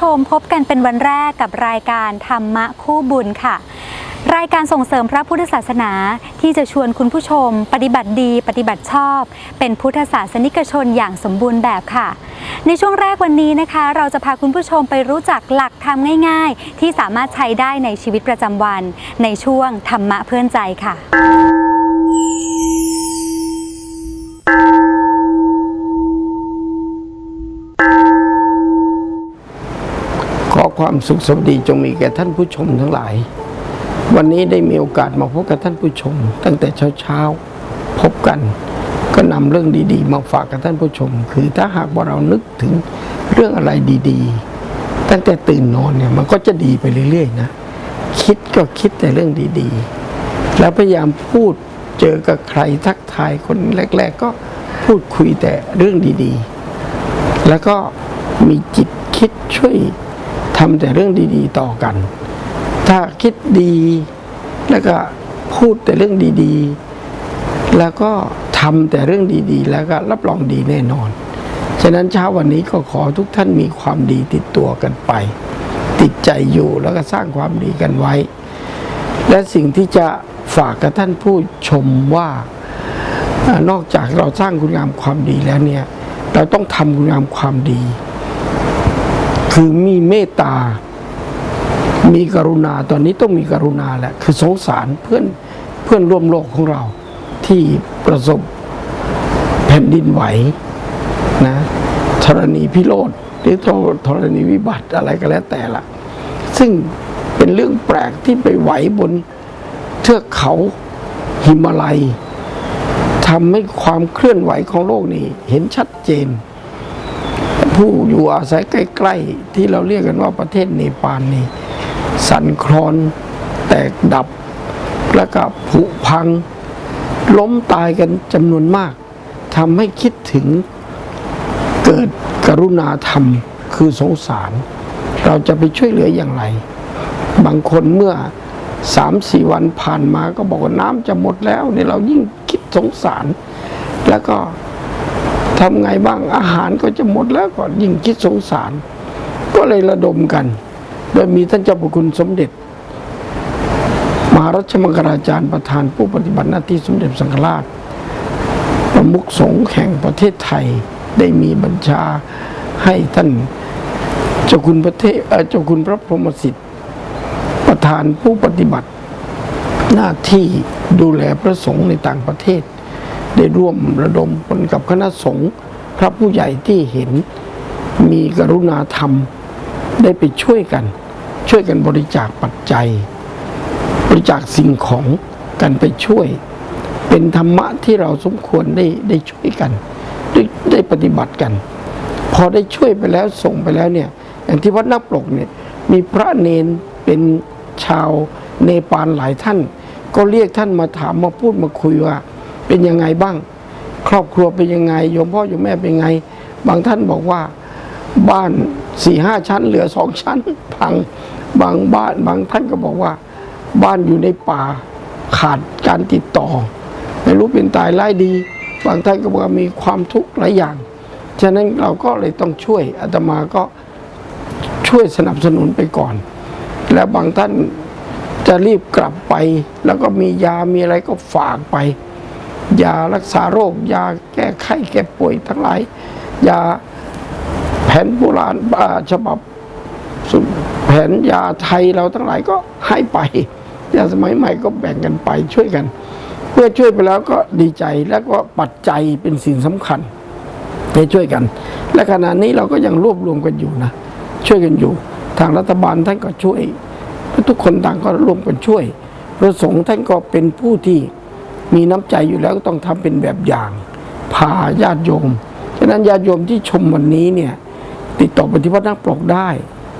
ชมพบกันเป็นวันแรกกับรายการธรรมะคู่บุญค่ะ รายการส่งเสริมพระพุทธศาสนาที่จะชวนคุณผู้ชม ปฏิบัติดีปฏิบัติชอบ เป็นพุทธศาสนิกชนอย่างสมบูรณ์แบบค่ะ ในช่วงแรกวันนี้นะคะ เราจะพาคุณผู้ชมไปรู้จักหลักธรรมง่าย ๆ ที่สามารถใช้ได้ในชีวิตประจำวัน ในช่วงธรรมะเพื่อนใจค่ะ ความสุขสวัสดีจงมีแก่ท่านผู้ชมทั้งหลาย วันนี้ได้มีโอกาสมาพบกับท่านผู้ชม ตั้งแต่เช้าๆพบกัน ก็นำเรื่องดีๆ มาฝากกับท่านผู้ชม คือถ้าหากว่าเรานึกถึงเรื่องอะไรดีๆ ตั้งแต่ตื่นนอนเนี่ยมันก็จะดีไปเรื่อยๆนะคิดก็คิดแต่เรื่องดีๆ แล้วพยายามพูดเจอกับใครทักทายคนแรก ๆ ก็พูดคุยแต่เรื่องดีๆ แล้วก็มีจิตคิดช่วย ทำแต่เรื่องดี ๆ ต่อกัน ถ้าคิดดีแล้วก็พูดแต่เรื่องดีๆ แล้วก็ทำแต่เรื่องดีๆ แล้วก็รับรองดีแน่นอน ฉะนั้นเช้าวันนี้ก็ขอทุกท่านมีความดีติดตัวกันไป ติดใจอยู่แล้วก็สร้างความดีกันไว้ และสิ่งที่จะฝากกับท่านผู้ชมว่านอกจากเราสร้างคุณงามความดีแล้วเนี่ย เราต้องทำคุณงามความดี คือมีเมตตา มีกรุณาตอนนี้ต้องมีกรุณาแหละคือสงสารเพื่อนเพื่อนร่วมโลกของเราที่ประสบแผ่นดินไหวนะธรณีพิโรธหรือธรณีวิบัติอะไรก็แล้วแต่ละ ซึ่งเป็นเรื่องแปลกที่ไปไหวบนเทือกเขาหิมาลัยทำให้ความเคลื่อนไหวของโลกนี้เห็นชัดเจน ผู้อยู่อาศัยใกล้ ๆ ที่เราเรียกกันว่าประเทศเนปาลนี่สั่นคลอนแตกดับ แล้วก็ผุพัง ล้มตายกันจำนวนมากทำให้คิดถึงเกิดกรุณาธรรมคือสงสาร เราจะไปช่วยเหลืออย่างไร บางคนเมื่อสามสี่วันผ่านมาก็บอกว่าน้ำจะหมดแล้วเนี่ยเรายิ่งคิดสงสาร แล้วก็ ทำไงบ้างอาหารก็จะหมดแล้วก่อนยิ่งคิดสงสาร ก็เลยระดมกัน โดยมีท่านเจ้าพระคุณสมเด็จ มหารัชมังคลาจารย์ประธานผู้ปฏิบัติหน้าที่สมเด็จสังฆราชประมุขสงฆ์แห่งประเทศไทยได้มีบัญชาให้ท่านเจ้าคุณพระเทพเอ่อเจ้าคุณพระพรหมสิทธิ์ ประธานผู้ปฏิบัติหน้าที่ดูแลพระสงฆ์ในต่างประเทศ ได้ร่วมระดมผลกับคณะสงฆ์พระผู้ใหญ่ที่เห็นมีกรุณาธรรม ได้ไปช่วยกัน ช่วยกันบริจาคปัจจัย บริจาคสิ่งของกันไปช่วย เป็นธรรมะที่เราสมควรได้ได้ช่วยกันได้ได้ปฏิบัติกัน พอได้ช่วยไปแล้วส่งไปแล้วเนี่ยอย่างที่วัดนักปลกเนี่ยมีพระเนนเป็นชาวเนปาลหลายท่าน ก็เรียกท่านมาถามมาพูดมาคุยว่า เป็นยังไงบ้าง ครอบครัวเป็นยังไงโยมพ่อโยมแม่เป็นยังไง บางท่านบอกว่าบ้านสี่ห้าชั้น เหลือสองชั้น พังบางบ้านบางท่านก็บอกว่า บ้านอยู่ในป่าขาดการติดต่อ ไม่รู้เป็นตายไล่ดี บางท่านก็บอกว่ามีความทุกข์หลายอย่าง ฉะนั้นเราก็เลยต้องช่วยอาตมาก็ช่วยสนับสนุนไปก่อน แล้วบางท่านจะรีบกลับไป แล้วก็มียามีอะไรก็ฝากไป ยารักษาโรค ยาแก้ไข้แก้ป่วยทั้งหลาย ยาแผนโบราณฉบับแผนยาไทยเราทั้งหลายก็ให้ไป ยาสมัยใหม่ก็แบ่งกันไปช่วยกัน เพื่อช่วยไปแล้วก็ดีใจแล้วก็ปัจจัยเป็นสิ่งสำคัญให้ช่วยกัน และขณะนี้เราก็ยังรวบรวมกันอยู่นะช่วยกันอยู่ ทางรัฐบาลท่านก็ช่วยทุกคนต่างก็ร่วมกันช่วยพระสงฆ์ท่านก็เป็นผู้ที่ มีน้ำใจอยู่แล้วก็ต้องทำเป็นแบบอย่างพาญาติโยม ฉะนั้นญาติโยมที่ชมวันนี้เนี่ย ติดต่อไปที่วัดนักปลอกได้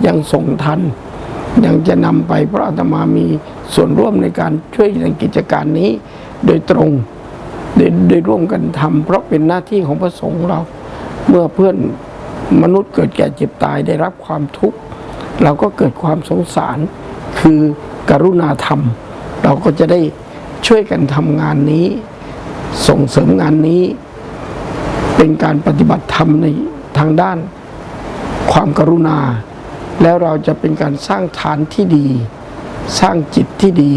ยังส่งทัน ยังจะนำไปเพราะอาตมามีส่วนร่วมในการช่วยในกิจการนี้ โดยตรงได้ได้ร่วมกันทำเพราะเป็นหน้าที่ของพระสงฆ์เรา เมื่อเพื่อนมนุษย์เกิดแก่เจ็บตายได้รับความทุกข์เราก็เกิดความสงสารคือกรุณาธรรม เราก็จะได้ ช่วยกันทำงานนี้ ส่งเสริมงานนี้ เป็นการปฏิบัติธรรมในทางด้าน ความกรุณา แล้วเราจะเป็นการสร้างฐานที่ดี สร้างจิตที่ดี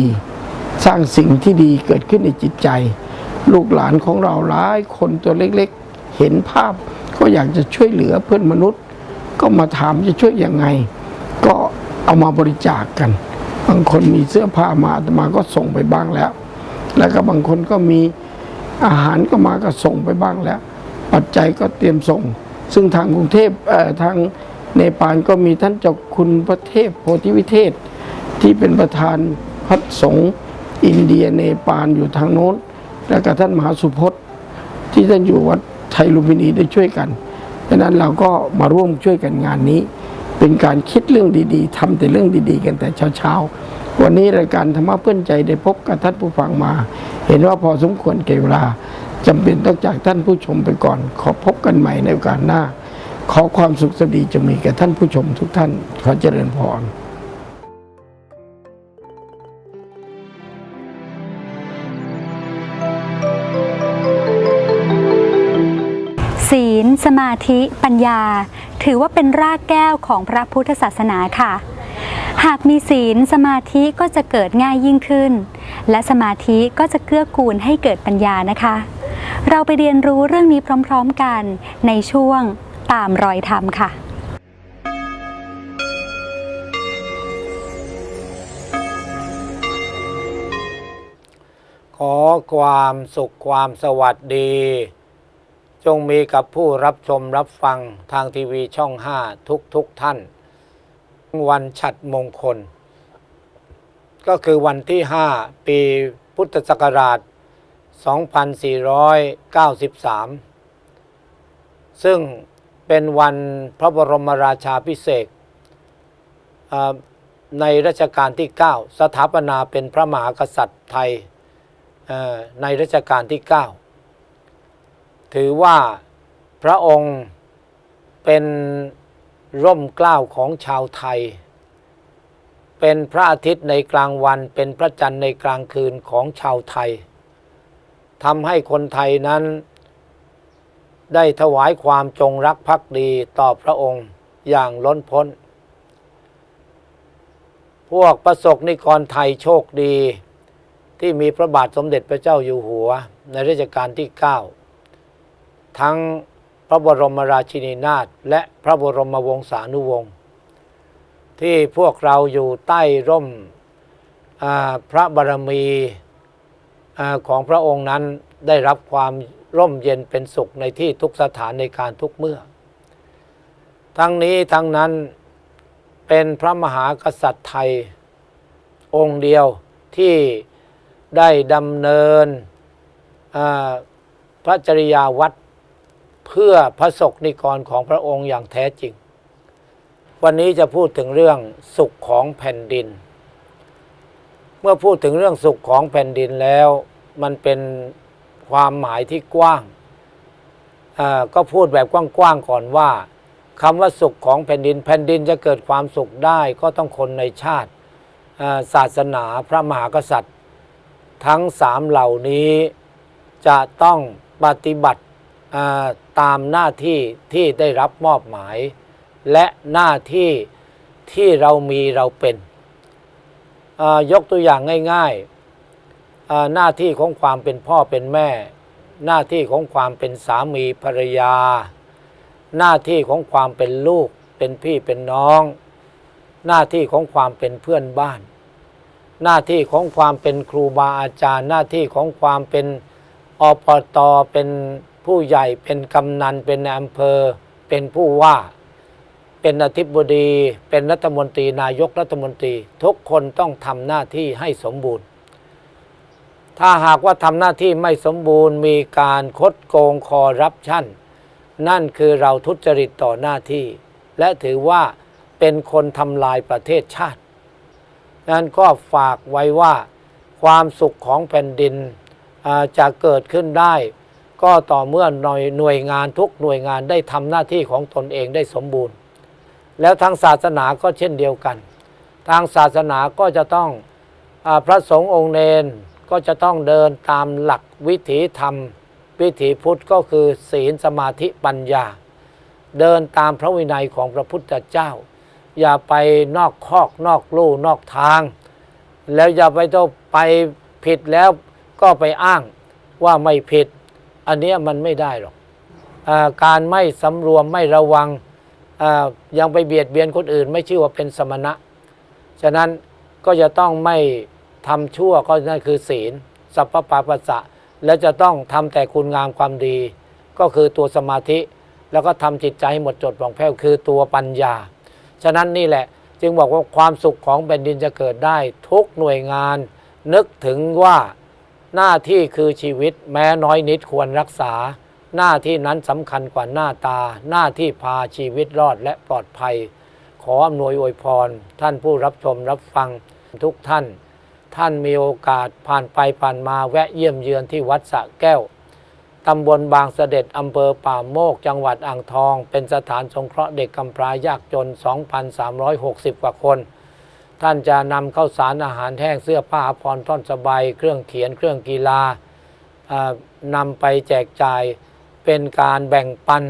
สร้างสิ่งที่ดีเกิดขึ้นในจิตใจ ลูกหลานของเราหลายคนตัวเล็กๆ เห็นภาพ ก็อยากจะช่วยเหลือเพื่อนมนุษย์ ก็มาถามจะช่วยยังไง ก็เอามาบริจาคกันบางคนมีเสื้อผ้ามาอาตมาก็ส่งไปบ้างแล้ว แล้วก็บางคนก็มีอาหารก็มาก็ส่งไปบ้างแล้ว ปัจจัยก็เตรียมส่ง ซึ่งทางกรุงเทพเอ่อทางเนปาลก็มีท่านเจ้าคุณพระเทพโพธิวิเทศ ที่เป็นประธานพระสงฆ์อินเดียเนปาลอยู่ทางโน้น แล้วก็ท่านมหาสุพจน์ที่ท่านอยู่วัดไทยลุมพินีได้ช่วยกันดังนั้นเราก็มาร่วมช่วยกันงานนี้ เป็นการคิดเรื่องดีๆทำแต่เรื่องดีๆ กันแต่เช้าๆ วันนี้รายการธรรมะเพื่อนใจได้พบกับท่านผู้ฟังมา เห็นว่าพอสมควรเก่เวลาจำเป็นต้องจากท่านผู้ชมไปก่อน ขอพบกันใหม่ในโอกาสหน้า ขอความสุขสดีจะมีแก่ท่านผู้ชมทุกท่าน ขอเจริญพรศีลสมาธิปัญญา ถือว่าเป็นรากแก้วของพระพุทธศาสนาค่ะ หากมีศีลสมาธิก็จะเกิดง่ายยิ่งขึ้น และสมาธิก็จะเกื้อกูลให้เกิดปัญญานะคะ เราไปเรียนรู้เรื่องนี้พร้อมๆกันในช่วงตามรอยธรรมค่ะขอความสุขความสวัสดี จงมีกับผู้รับชมรับฟังทางทีวีช่อง 5 ทุกทุกๆท่าน วันฉัดมงคล ก็คือวันที่ 5 ปีพุทธศักราช 2493 ซึ่งเป็นวันพระบรมราชาพิเศษในรัชกาลที่ 9 สถาปนาเป็นพระมหากษัตริย์ไทยในรัชกาลที่ 9 ถือว่าพระองค์เป็น ร่มเกล้าของชาวไทย เป็นพระอาทิตย์ในกลางวันเป็นพระจันทร์ในกลางคืนของชาวไทยทำให้คนไทยนั้น ได้ถวายความจงรักภักดีต่อพระองค์อย่างล้นพ้น พวกประสบนิกรไทยโชคดี ที่มีพระบาทสมเด็จพระเจ้าอยู่หัวในรัชกาลที่ 9 ทั้ง พระบรมราชินีนาถและพระบรมวงศานุวงศ์ที่พวกเราอยู่ใต้ร่มพระบารมีอของพระองค์นั้นได้รับความร่มเย็นเป็นสุขในที่ทุกสถานในการทุกเมื่อ ทั้งนี้ทั้งนั้นเป็นพระมหากษัตริย์ไทยองค์เดียวที่ได้ดำเนินพระจริยาวัด เพื่อพระศกนิกรของพระองค์อย่างแท้จริง วันนี้จะพูดถึงเรื่องสุขของแผ่นดิน เมื่อพูดถึงเรื่องสุขของแผ่นดินแล้ว มันเป็นความหมายที่กว้างก็พูดแบบกว้างๆก่อนว่าคำว่าสุขของแผ่นดิน แผ่นดินจะเกิดความสุขได้ก็ต้องคนในชาติศาสนาพระมหากษัตริย์ ทั้งสามเหล่านี้จะต้องปฏิบัติ ตามหน้าที่ที่ได้รับมอบหมาย และหน้าที่ที่เรามีเราเป็น ยกตัวอย่างง่ายๆ หน้าที่ของความเป็นพ่อเป็นแม่ หน้าที่ของความเป็นสามีภรรยา หน้าที่ของความเป็นลูกเป็นพี่เป็นน้อง หน้าที่ของความเป็นเพื่อนบ้าน หน้าที่ของความเป็นครูบาอาจารย์ หน้าที่ของความเป็นอปตเป็น ผู้ใหญ่เป็นกำนันเป็นนายอำเภอ เป็นผู้ว่า เป็นอธิบดี เป็นรัฐมนตรีนายกรัฐมนตรี ทุกคนต้องทำหน้าที่ให้สมบูรณ์ ถ้าหากว่าทำหน้าที่ไม่สมบูรณ์ มีการคดโกงคอร์รัปชันนั่นคือเราทุจริตต่อหน้าที่ และถือว่าเป็นคนทำลายประเทศชาตินั้นก็ฝากไว้ว่าความสุขของแผ่นดินจะเกิดขึ้นได้ ก็ต่อเมื่อหน่วยหน่วยงานทุกหน่วยงานได้ทำหน้าที่ของตนเองได้สมบูรณ์ แล้วทางศาสนาก็เช่นเดียวกัน ทางศาสนาก็จะต้องอพระสงฆ์องค์เนนก็จะต้องเดินตามหลักวิถีธรรม วิถีพุทธก็คือศีลสมาธิปัญญา เดินตามพระวินัยของพระพุทธเจ้า อย่าไปนอกคอกนอกลู่นอกทาง แล้วอย่าไปต้องไปผิดแล้วก็ไปอ้างว่าไม่ผิด อันนี้มันไม่ได้หรอกอการไม่สำรวมไม่ระวังยังไปเบียดเบียนคนอื่น ไม่ชื่อว่าเป็นสมณะ ฉะนั้นก็จะต้องไม่ทำชั่วก็นั่นคือศีล สัพพปาปัสสะและจะต้องทำแต่คุณงามความดี ก็คือตัวสมาธิ แล้วก็ทำจิตใจให้หมดจดผ่องแผ้วคือตัวปัญญา ฉะนั้นนี่แหละจึงบอกว่าความสุขของแผ่นดินจะเกิดได้ ทุกหน่วยงาน นึกถึงว่า หน้าที่คือชีวิตแม้น้อยนิดควรรักษา หน้าที่นั้นสำคัญกว่าหน้าตา หน้าที่พาชีวิตรอดและปลอดภัย ขออำนวยอวยพร ท่านผู้รับชมรับฟังทุกท่าน ท่านมีโอกาสผ่านไปผ่านมาแวะเยี่ยมเยือนที่วัดสะแก้วตำบลบางเสด็จอำเภอป่าโมก จังหวัดอ่างทอง เป็นสถานสงเคราะห์เด็กกำพร้ายากจน 2,360 กว่าคน ท่านจะนำข้าวสารอาหารแห้งเสื้อผ้าอาภรท่อนสบายเครื่องเขียนเครื่องกีฬาอ่านำไปแจกจ่ายเป็นการแบ่งปัน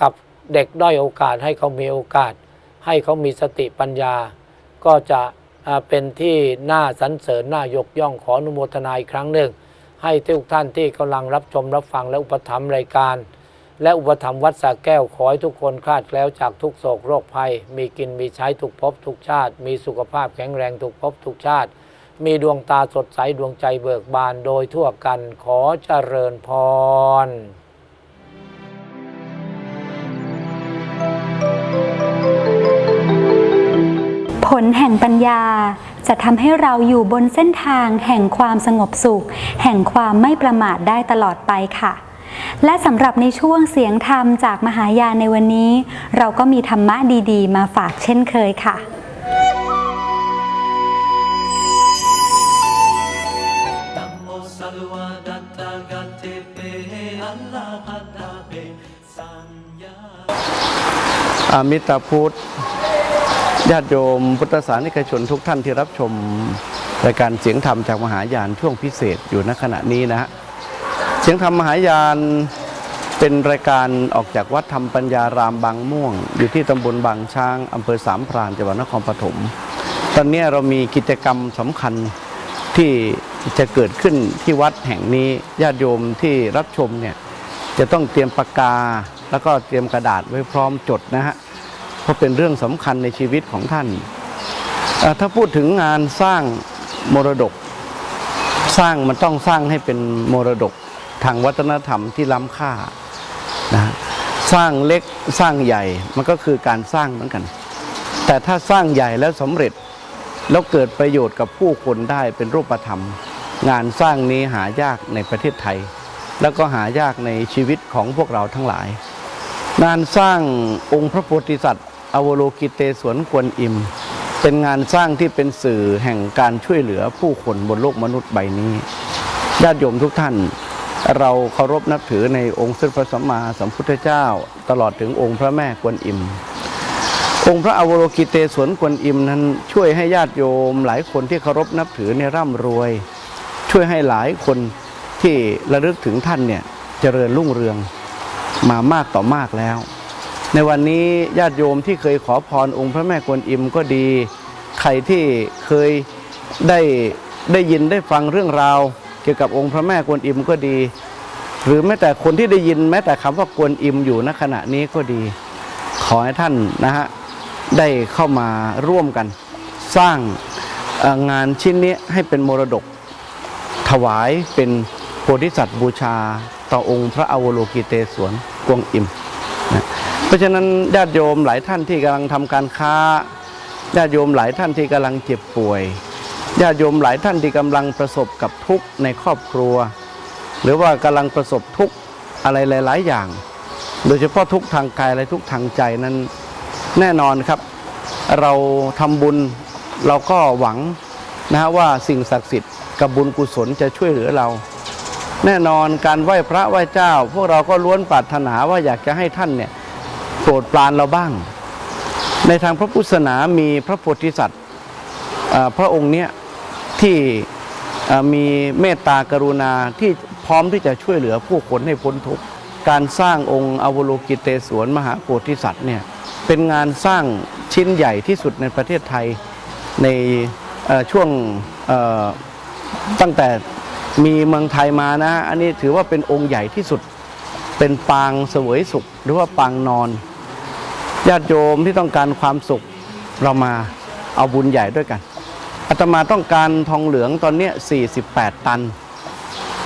กับเด็กด้อยโอกาสให้เขามีโอกาส ให้เขามีสติปัญญา ก็จะเป็นที่น่าสรรเสริญน่ายกย่องขออนุโมทนาอีกครั้งหนึ่ง ให้ทุกท่านที่กำลังรับชมรับฟังและอุปถัมภ์รายการ และอุปถัมภ์วัดสะแก้วขอให้ทุกคนคลาดแคล้วจากทุกโศกโรคภัย มีกินมีใช้ทุกภพทุกชาติ มีสุขภาพแข็งแรงทุกภพทุกชาติ มีดวงตาสดใสดวงใจเบิกบานโดยทั่วกันขอเจริญพรผลแห่งปัญญาจะทำให้เราอยู่บนเส้นทางแห่งความสงบสุข แห่งความไม่ประมาทได้ตลอดไปค่ะ และสำหรับในช่วงเสียงธรรมจากมหายานในวันนี้ เราก็มีธรรมะดีๆ มาฝากเช่นเคยค่ะ อามิตรพุทธญาติโยมพุทธศาสนิกชนทุกท่านที่รับชมรายการเสียงธรรมจากมหายานช่วงพิเศษอยู่ณขณะนี้นะฮะ สียงธรรมมหายานเป็นรายการออกจากวัดธรรมปัญญารามบางม่วง อยู่ที่ตำบลบางช้างอำเภอสามพรานจังหวัดนครปฐมตอนนี้เรามีกิจกรรมสำคัญที่จะเกิดขึ้นที่วัดแห่งนี้ญาติโยมที่รับชมเนี่ยจะต้องเตรียมปากกา แล้วก็เตรียมกระดาษไว้พร้อมจดนะฮะเพราะเป็นเรื่องสำคัญในชีวิตของท่าน ถ้าพูดถึงงานสร้างมรดก สร้างมันต้องสร้างให้เป็นมรดก ทางวัฒนธรรมที่ล้ำค่านะสร้างเล็กสร้างใหญ่มันก็คือการสร้างเหมือนกัน แต่ถ้าสร้างใหญ่แล้วสำเร็จแล้วเกิดประโยชน์กับผู้คนได้เป็นรูปธรรม งานสร้างนี้หายากในประเทศไทย แล้วก็หายากในชีวิตของพวกเราทั้งหลาย งานสร้างองค์พระโพธิสัตว์อวโลกิเตศวนกวนอิม เป็นงานสร้างที่เป็นสื่อแห่งการช่วยเหลือผู้คนบนโลกมนุษย์ใบนี้ญาติโยมทุกท่าน เราเคารพนับถือในองค์สมเด็จพระสัมมาสัมพุทธเจ้า ตลอดถึงองค์พระแม่กวนอิม องค์พระอวโลกิเตศวนกวนอิมนั้นช่วยให้ญาติโยมหลายคนที่เคารพนับถือเนี่ยร่ำรวย ช่วยให้หลายคนที่ระลึกถึงท่านเนี่ยเจริญรุ่งเรืองมามากต่อมากแล้ว ในวันนี้ญาติโยมที่เคยขอพรองค์พระแม่กวนอิมก็ดี ใครที่เคยได้ได้ยินได้ฟังเรื่องราว กี่ยวกับองค์พระแม่กวนอิมก็ดี หรือแม้แต่คนที่ได้ยินแม้แต่คำว่ากวนอิมอยู่ณขณะนี้ก็ดี ขอให้ท่านนะฮะได้เข้ามาร่วมกัน สร้างงานชิ้นนี้ให้เป็นมรดก ถวายเป็นโพธิสัตว์บูชาต่อองค์พระอวโลกิเตศวนกวงอิมนะเพราะฉะนั้นญาติโยมหลายท่านที่กำลังทำการค้าญาติโยมหลายท่านที่กำลังเจ็บป่วย ญาติโยมหลายท่านที่กำลังประสบกับทุกข์ในครอบครัว หรือว่ากำลังประสบทุกข์อะไรหลาย ๆ อย่าง โดยเฉพาะทุกข์ทางกายและทุกข์ทางใจนั้นแน่นอนครับ เราทำบุญเราก็หวังนะฮะว่าสิ่งศักดิ์สิทธิ์กับบุญกุศลจะช่วยเหลือเรา แน่นอนการไหว้พระไหว้เจ้า พวกเราก็ล้วนปรารถนาว่าอยากจะให้ท่านเนี่ยโปรดปรานเราบ้าง ในทางพระพุทธศาสนามีพระโพธิสัตว์พระองค์เนี้ย ที่มีเมตตากรุณาที่พร้อมที่จะช่วยเหลือผู้คนให้พ้นทุกข์การสร้างองค์อวโลกิเตศวนมหาโพธิสัตว์เนี่ยเป็นงานสร้างชิ้นใหญ่ที่สุดในประเทศไทยในช่วงตั้งแต่มีเมืองไทยมานะ อันนี้ถือว่าเป็นองค์ใหญ่ที่สุดเป็นปางเสวยสุข หรือว่าปางนอนญาติโยมที่ต้องการความสุขเรามาเอาบุญใหญ่ด้วยกัน อาตมาต้องการทองเหลืองตอนนี้48 ตัน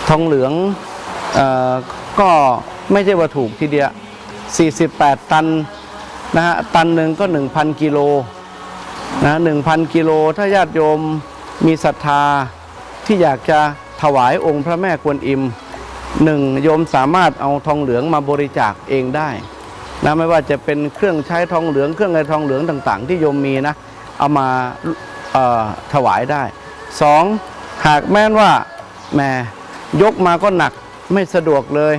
ทองเหลืองออก็ไม่ใช่ว่าถูกทีเดียว 48 ตันนะฮะตันหนึ่งก็ 1,000 กิโลนะหนึ่งพันกิโล ถ้าญาติโยมมีศรัทธาที่อยากจะถวายองค์พระแม่กวนอิมหนึ่งโยมสามารถเอาทองเหลืองมาบริจาคเองได้นะไม่ว่าจะเป็นเครื่องใช้ทองเหลืองเครื่องอะไรทองเหลืองต่าง ๆ ที่โยมมีนะเอามา ถวายได้สองหากแม้นว่าแหมยกมาก็หนักไม่สะดวกเลย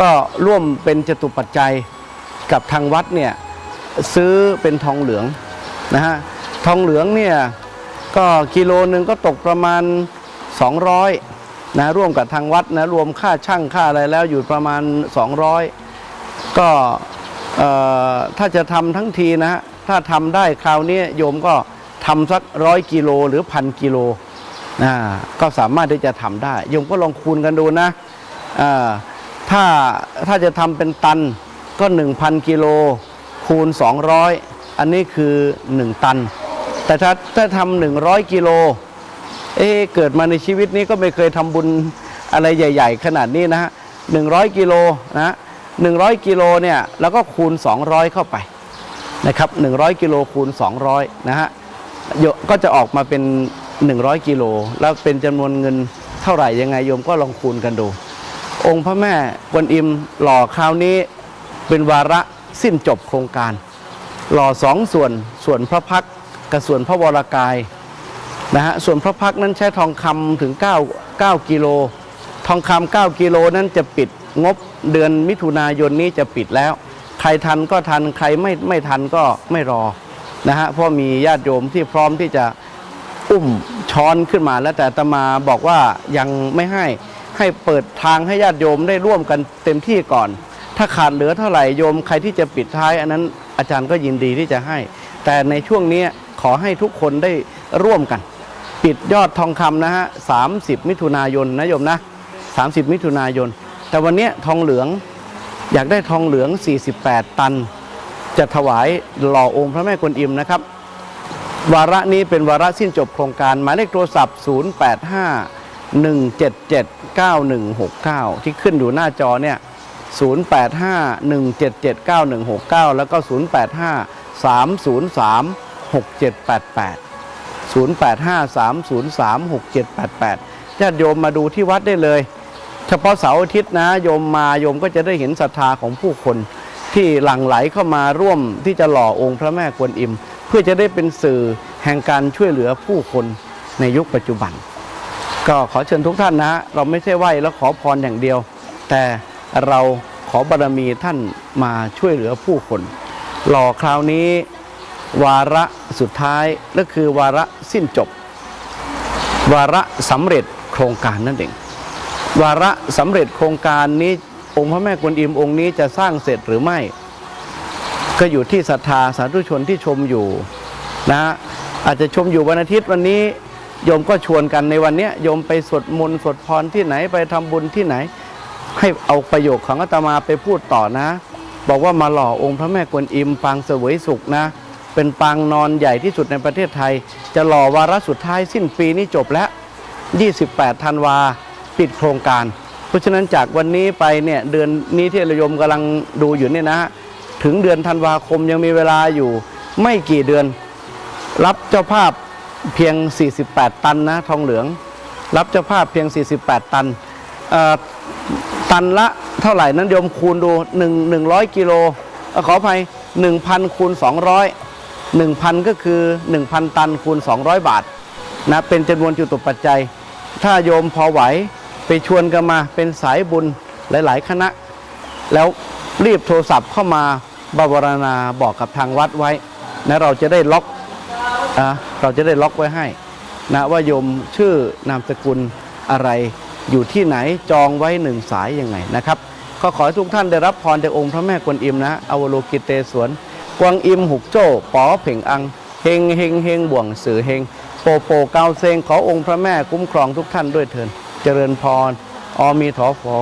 ก็ร่วมเป็นจตุปัจจัยกับทางวัดเนี่ยซื้อเป็นทองเหลืองนะฮะทองเหลืองเนี่ยก็กิโลหนึ่งก็ตกประมาณ 200นะร่วมกับทางวัดนะรวมค่าช่างค่าอะไรแล้วอยู่ประมาณ 200 ก็ถ้าจะทำทั้งทีนะฮะถ้าทำได้คราวนี้โยมก็ ทำสักร้อยกิโลหรือพันกิโลนะก็สามารถที่จะทำได้โยมก็ลองคูณกันดูนะถ้าถ้าจะทำเป็นตันก็ 1,000 กิโลคูณ 200 อันนี้คือ 1 ตัน แต่ถ้าถ้าทำหนึ่งร้อยกิโลเอ๊เกิดมาในชีวิตนี้ก็ไม่เคยทำบุญอะไรใหญ่ ๆ ขนาดนี้นะฮะหนึ่งร้อยกิโลนะหนึ่งร้อยกิโลเนี่ยแล้วก็คูณ 200 เข้าไปนะครับหนึ่งร้อยกิโลคูณ 200 นะฮะ ก็จะออกมาเป็น 100 กิโล แล้วเป็นจำนวนเงินเท่าไหร่ยังไงโยมก็ลองคูณกันดู องค์พระแม่กวนอิมหล่อคราวนี้เป็นวาระสิ้นจบโครงการ หล่อสองส่วนส่วนพระพักกับส่วนพระวรากายนะฮะส่วนพระพักนั้นใช้ทองคำถึง 9 9 กิโล ทองคำ9กิโลนั้นจะปิดงบเดือนมิถุนายนนี้จะปิดแล้ว ใครทันก็ทันใครไม่ไม่ทันก็ไม่รอ นะฮะเพราะมีญาติโยมที่พร้อมที่จะอุ้มช้อนขึ้นมาแล้วแต่ตมาบอกว่ายังไม่ให้ให้เปิดทางให้ญาติโยมได้ร่วมกันเต็มที่ก่อน ถ้าขาดเหลือเท่าไหร่โยมใครที่จะปิดท้าย อันนั้นอาจารย์ก็ยินดีที่จะให้ แต่ในช่วงนี้ขอให้ทุกคนได้ร่วมกัน ปิดยอดทองคำนะฮะ30มิถุนายนนะโยมนะ30มิถุนายน แต่วันนี้ทองเหลืองอยากได้ทองเหลือง 48 ตัน จะถวายหล่อองค์พระแม่กวนอิมนะครับ วาระนี้เป็นวาระสิ้นจบโครงการหมายเลขโทรศัพท์ 085 177 9169 ที่ขึ้นอยู่หน้าจอเนี่ย085 177 9169 แล้วก็ 085 303 6788 085 303 6788 ญาติโยมมาดูที่วัดได้เลย เฉพาะเสาร์อาทิตย์นะโยมมาโยมก็จะได้เห็นศรัทธาของผู้คน ที่หลั่งไหลเข้ามาร่วมที่จะหล่อองค์พระแม่กวนอิม เพื่อจะได้เป็นสื่อแห่งการช่วยเหลือผู้คนในยุคปัจจุบัน ก็ขอเชิญทุกท่านนะ เราไม่ใช่ไหว้แล้วขอพรอย่างเดียว แต่เราขอบารมีท่านมาช่วยเหลือผู้คน หล่อคราวนี้วาระสุดท้ายก็คือวาระสิ้นจบ วาระสำเร็จโครงการนั่นเอง วาระสำเร็จโครงการนี้ องค์พระแม่กวนอิมองค์นี้จะสร้างเสร็จหรือไม่ ก็อยู่ที่ศรัทธาสาธุชนที่ชมอยู่นะอาจจะชมอยู่วันอาทิตย์วันนี้โยมก็ชวนกันในวันนี้โยมไปสวดมนต์สวดพรที่ไหนไปทำบุญที่ไหน ให้เอาประโยคของอาตมาไปพูดต่อนะ บอกว่ามาหล่อองค์พระแม่กวนอิมปางเสวยสุขนะ เป็นปางนอนใหญ่ที่สุดในประเทศไทย จะหล่อวาระสุดท้ายสิ้นปีนี้จบแล้ว 28 ธันวาปิดโครงการ เพราะฉะนั้นจากวันนี้ไปเนี่ยเดือนนี้ที่ราโยมกำลังดูอยู่เนี่ยนะฮะถึงเดือนธันวาคมยังมีเวลาอยู่ไม่กี่เดือน รับเจ้าภาพเพียง 48 ตันนะทองเหลือง รับเจ้าภาพเพียง 48 ตันตันละเท่าไหร่นั้นโยมคูณดู1 100กิโลอขออภัย 1,000คูณ200 1,000 ก็คือ 1,000 ตันคูณ 200 บาทนะเป็นจำนวนจุตุปัจจัย ถ้าโยมพอไหว ไปชวนกันมาเป็นสายบุญหลาย ๆ คณะ แล้วรีบโทรศัพท์เข้ามาบาวรณาบอกกับทางวัดไว้นะเราจะได้ล็อกอะเราจะได้ล็อกไว้ให้นะว่าโยมชื่อนามสกุลอะไรอยู่ที่ไหนจองไว้หนึ่งสายยังไงนะครับก็ขอให้ทุกท่านได้รับพรจากองค์พระแม่กวนอิมนะอวโลกิเตสวน กวางอิมหุกโจ้ปอเพ่งอังเฮงเฮงเฮงบ่วงสือเฮงโปโปเกาเซงขอองค์พระแม่คุ้มครองทุกท่านด้วยเถิน เจริญพร อมีถอฟอ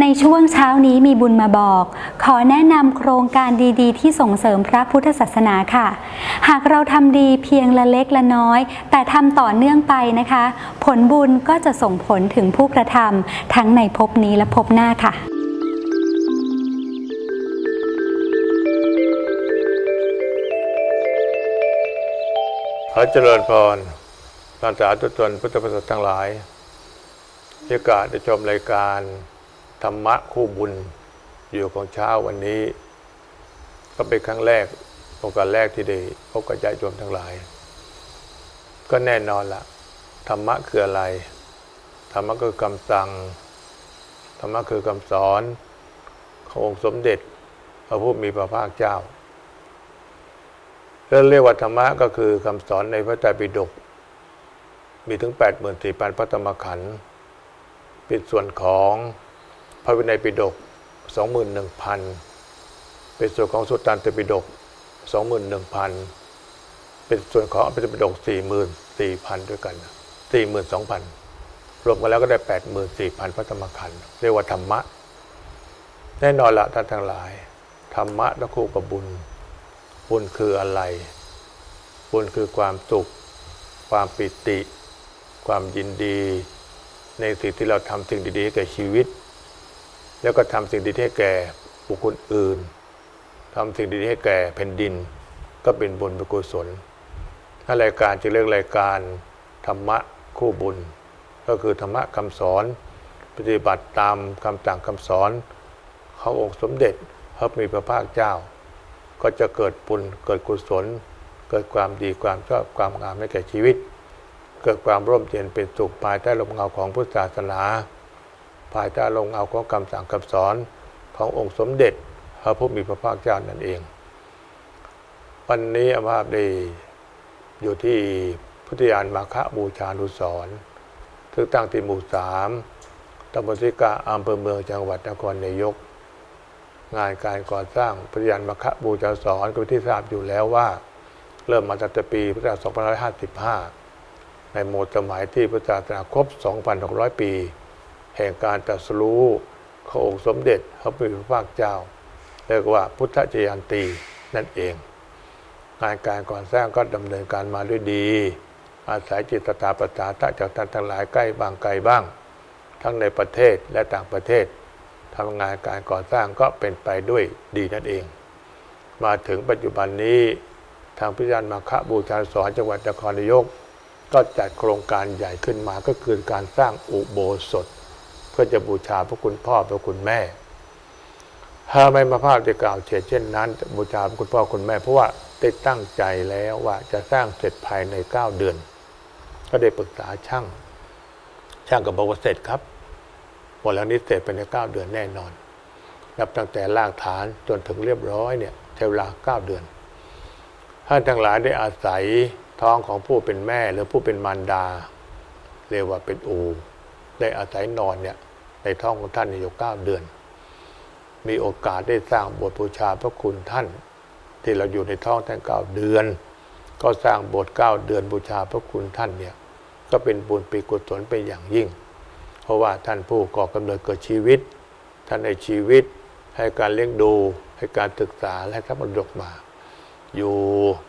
ในช่วงเช้านี้มีบุญมาบอก ขอแนะนำโครงการดีๆ ที่ส่งเสริมพระพุทธศาสนาค่ะ หากเราทำดีเพียงละเล็กละน้อย แต่ทำต่อเนื่องไปนะคะ ผลบุญก็จะส่งผลถึงผู้กระทำทั้งในภพนี้และภพหน้าค่ะ ขอเจริญพรท่านสาธุชนพุทธบริษัททั้งหลายที่โอกาสได้ชมรายการ ธรรมะคู่บุญอยู่ของเช้าวันนี้ ก็เป็นครั้งแรกโอกาสแรกที่ได้พบกับญาติโยมทั้งหลาย ก็แน่นอนละธรรมะคืออะไร ธรรมะคือคำสั่ง ธรรมะคือคำสอน ขององค์สมเด็จพระผู้มีพระภาคเจ้า เรียกว่าธรรมะก็คือคำสอนในพระไตรปิฎกมีถึง 84,000พระธรรมขันธ์เป็นส่วนของพระวินัยปิฎก21,000 เป็นส่วนของสุตตันตปิฎก21,000 เป็นส่วนของอภิธรรมปิฎก44,000 ด้วยกัน 42,000 รวมกันแล้วก็ได้ 84,000 พระธรรมขันธ์เรียกว่าธรรมะ แน่นอนละท่านทั้งหลาย ธรรมะต้องคู่กับบุญ บุญคืออะไร บุญคือความสุข ความปิติ ความยินดี ในสิ่งที่เราทำสิ่งดีๆให้แก่ชีวิต แล้วก็ทำสิ่งดีๆให้แก่บุคคลอื่นทำสิ่งดีๆให้แก่แผ่นดิน ก็เป็นบุญเป็นกุศลถ้ารายการจะเรียกรายการธรรมะคู่บุญ ก็คือธรรมะคำสอนปฏิบัติตามคำสั่งคำสอนขององค์สมเด็จพระมีพระภาคเจ้า ก็จะเกิดบุญเกิดกุศล เกิดความดีความชอบความงามให้แก่ชีวิต เกิดความร่มเย็นเป็นสุขภายใต้ลมเงาของพุทธศาสนา ภายใต้ลมเงาของคำสั่งคำสอนขององค์สมเด็จพระผู้มีพระภาคเจ้านั่นเอง วันนี้อาภาพด้อยู่ที่พุทธยานมาฆบูชานุสรณ์ซึ่งตั้งที่หมู่สามตำบลสิกาอำเภอเมืองจังหวัดนครนายก งานการก่อสร้างพระยานมคบูชาสอนก็เป็นที่ทราบอยู่แล้วว่า เริ่มมาตั้งแต่ปีพุทธศักราช2555 ในโมดสมัยที่พุทธศาสนาครบ 2,600 ปี แห่งการตรัสรู้ขององค์สมเด็จพระพุทธภาคเจ้า เรียกว่าพุทธจยันตีนั่นเอง งานการก่อสร้างก็ดำเนินการมาด้วยดี อาศัยจิตสถาปัตยาจากท่านทั้งหลายใกล้บางไกลบ้าง ทั้งในประเทศและต่างประเทศ ทำงานการก่อสร้างก็เป็นไปด้วยดีนั่นเอง มาถึงปัจจุบันนี้ทางพิจารณาคบูชาสอนจังหวัดนครนายก ก็จัดโครงการใหญ่ขึ้นมาก็คือการสร้างอุโบสถ เพื่อจะบูชาพระคุณพ่อพระคุณแม่ ถ้าไม่มาภาพจะกล่าวเช่นเช่นนั้น บูชาพระคุณพ่อคุณแม่ เพราะว่าได้ตั้งใจแล้วว่าจะสร้างเสร็จภายใน 9 เดือน ก็ได้ปรึกษาช่าง ช่างก็บอกว่าเสร็จครับ หมดแล้วนี้เสร็จภายในเก้าเดือนแน่นอน นับตั้งแต่รากฐานจนถึงเรียบร้อยเนี่ยใช้เวลาเก้าเดือน ท่านทั้งหลายได้อาศัยท้องของผู้เป็นแม่หรือผู้เป็นมารดา เรียกว่าเป็นอูได้อาศัยนอนเนี่ยในท้องของท่านอยู่เก้าเดือน มีโอกาสได้สร้างบทบูชาพระคุณท่าน ที่เราอยู่ในท้องท่านเก้าเดือน ก็สร้างบทเก้าเดือนบูชาพระคุณท่านเนี่ยก็เป็นบุญปีกุศลเป็นอย่างยิ่ง เพราะว่าท่านผู้ก่อกำเนิดเกิดชีวิต ท่านในชีวิต ให้การเลี้ยงดู ให้การศึกษาและทรัพย์มรดกมา อยู่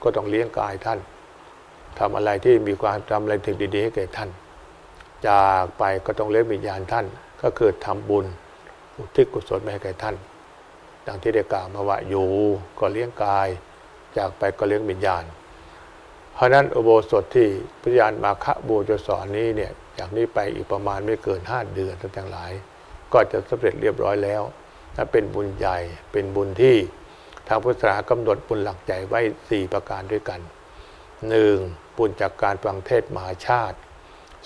ก็ต้องเลี้ยงกายท่านทำอะไรที่มีความทำอะไรถึงดีๆให้แก่ท่าน จากไปก็ต้องเลี้ยงวิญญาณท่าน ก็คือทำบุญอุทิศกุศลไปให้แก่ท่าน ดังที่ได้กล่าวมาว่าอยู่ก็เลี้ยงกาย จากไปก็เลี้ยงวิญญาณ เพราะนั้นอุโบสถที่พุทธญาณมาคะบูจะสอนนี้เนี่ย จากนี้ไปอีกประมาณไม่เกิน5เดือนทั้งหลาย ก็จะสำเร็จเรียบร้อยแล้วถ้าเป็นบุญใหญ่เป็นบุญที่ทางพุทธศาสนากำหนดบุญหลักใหญ่ไว้ 4 ประการด้วยกัน 1. บุญจากการฟังเทศมหาชาติ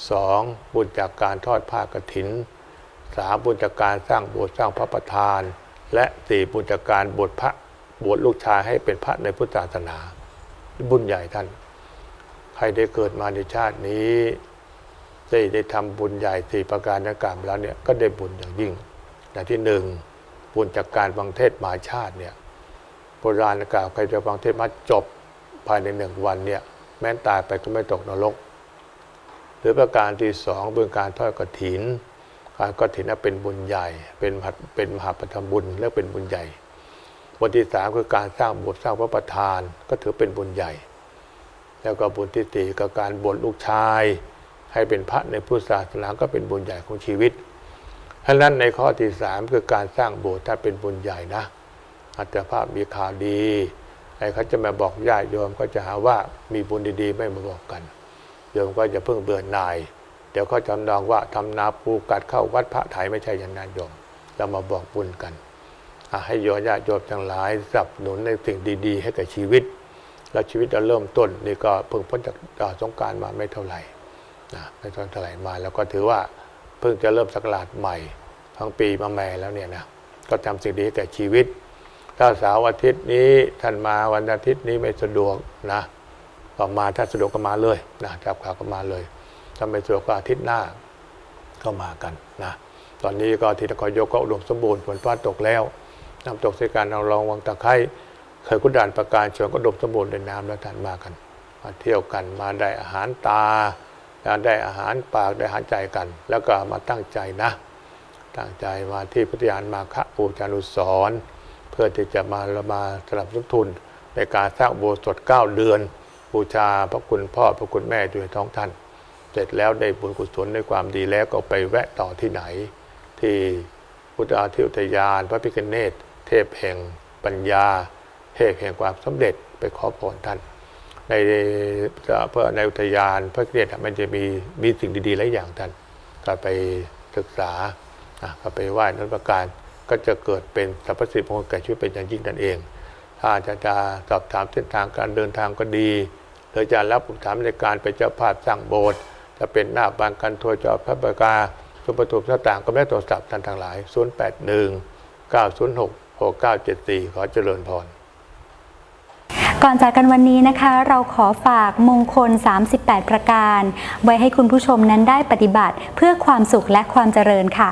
2. บุญจากการทอดผ้ากฐิน 3. บุญจากการสร้างโบสถ์สร้างพระประธาน และ 4. บุญจากการบวชพระบวชลูกชายให้เป็นพระในพุทธศาสนา บุญใหญ่ท่าน ใครได้เกิดมาในชาตินี้ ได้ได้ทำบุญใหญ่สี่ประการดังกล่าวมแล้วเนี่ยก็ได้บุญอย่างยิ่งอย่างที่หนึ่งบุญจากการฟังเทศน์มหาชาติเนี่ยโบราณกล่าวใครจะฟังเทศมาจบภายในหนึ่งวันเนี่ยแม้นตายไปก็ไม่ตกนรก หรือประการที่สองบุญการทอดกฐินการกฐินนั้นเป็นบุญใหญ่ เป็นเป็นมหาปฐมบุญและเป็นบุญใหญ่บุญที่สามคือการสร้างโบสถ์สร้างพระประธานก็ถือเป็นบุญใหญ่ แล้วก็บุญที่สี่ก็การบวชลูกชาย ให้เป็นพระในพุทธศาสนาก็เป็นบุญใหญ่ของชีวิตฉะนั้นในข้อที่สามคือการสร้างโบสถ์ถ้าเป็นบุญใหญ่นะอัตภาพมีข่าวดีไอ้เขาจะมาบอกญาติโยมก็จะหาว่ามีบุญดีๆ ไม่มาบอกกัน โยมก็จะเพิ่งเบื่อหน่าย เดี๋ยวเขาจำนองว่าทำนาปูกัดเข้าวัดพระไถยไม่ใช่อย่างนั้นโยม เรามาบอกบุญกันให้โยมญาติโยมทั้งหลายสนับสนุนในสิ่งดีๆ ให้กับชีวิต แล้วชีวิตเราเริ่มต้นนี่ก็เพิ่งพ้นจากอ่าสงการมาไม่เท่าไหร่ นะไม่เท่าไหร่มาแล้วก็ถือว่าเพิ่งจะเริ่มสักราชใหม่ทั้งปีมาแม่แล้วเนี่ยนะก็ทำสิ่งดีแก่ชีวิต ถ้าเสาร์อาทิตย์นี้ท่านมาวันอาทิตย์นี้ไม่สะดวกนะก็มาถ้าสะดวกก็มาเลยนะจับข่าวก็มาเลยถ้าไม่สะดวกก็อาทิตย์หน้าก็มากันนะตอนนี้ก็ที่นครยกก็อุดมสมบูรณ์ฝนฟ้าตกแล้วน้ำตกใส่การเอารองวังตะไคร้เคยกุด่านประการชวนก็ดมสมบูรณ์ด้วยน้ำแล้วท่านมากัน มาเที่ยวกันมาได้อาหารตา ได้อาหารปากได้อาหารใจกัน แล้วก็มาตั้งใจนะ ตั้งใจมาที่พุทธยานมาคะปูจานุสรเพื่อที่จะมาละมาสนับสุทุน ในการสร้างโบสถ์9เดือน บูชาพระคุณพ่อพระคุณแม่ด้วยท้องท่าน เสร็จแล้วได้บุญกุศลในความดีแล้วก็ไปแวะต่อที่ไหน ที่พุทธาธิอุทยาน พระพิคเนตเทพแห่งปัญญา เทพแห่งความสำเร็จไปขอพรท่าน ในเพื่อในอุทยานพระพิคเนตมันจะมีมีสิ่งดีๆหลายอย่างท่านก็ไปศึกษาก็ไปไหว้นั้นประการ ก็จะเกิดเป็นสรรพสิทธิ์มงคลแก่ชีวิตเป็นอย่างยิ่งนั่นเอง ถ้าจะจะสอบถามเส้นทางการเดินทางก็ดีหรือจะรับอุปถัมภ์ในการเป็นเจ้าภาพสร้างโบสถ์จะเป็นหน้าบานกันทัวร์จอพระประกาสุประตูหน้าต่างก็ไม่โทรศัพท์ท่านทั้งหลาย 081 906 6974 ขอเจริญพร ก่อนจากกันวันนี้นะคะ เราขอฝากมงคล 38 ประการ ไว้ให้คุณผู้ชมนั้นได้ปฏิบัติเพื่อความสุขและความเจริญค่ะ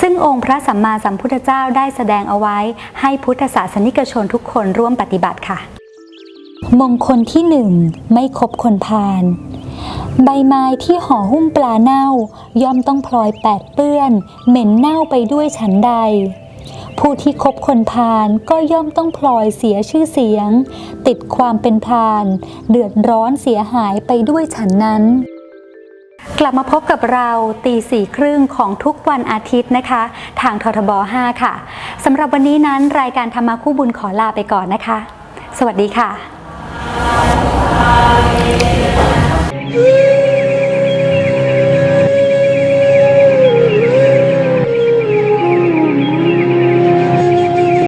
ซึ่งองค์พระสัมมาสัมพุทธเจ้าได้แสดงเอาไว้ให้พุทธศาสนิกชนทุกคนร่วมปฏิบัติค่ะ มงคลที่หนึ่งไม่คบคนพาลใบไม้ที่ห่อหุ้มปลาเน่า ย่อมต้องพลอยแปดเปื้อน เหม็นเน่าไปด้วยฉันใด ผู้ที่คบคนพาลก็ย่อมต้องพลอยเสียชื่อเสียง ติดความเป็นพาลเดือดร้อนเสียหายไปด้วยฉันนั้น กลับมาพบกับเราตีสี่ครึ่งของทุกวันอาทิตย์นะคะ ทางททบ 5 ค่ะสำหรับวันนี้นั้นรายการธรรมาคู่บุญขอลาไปก่อนนะคะ สวัสดีค่ะ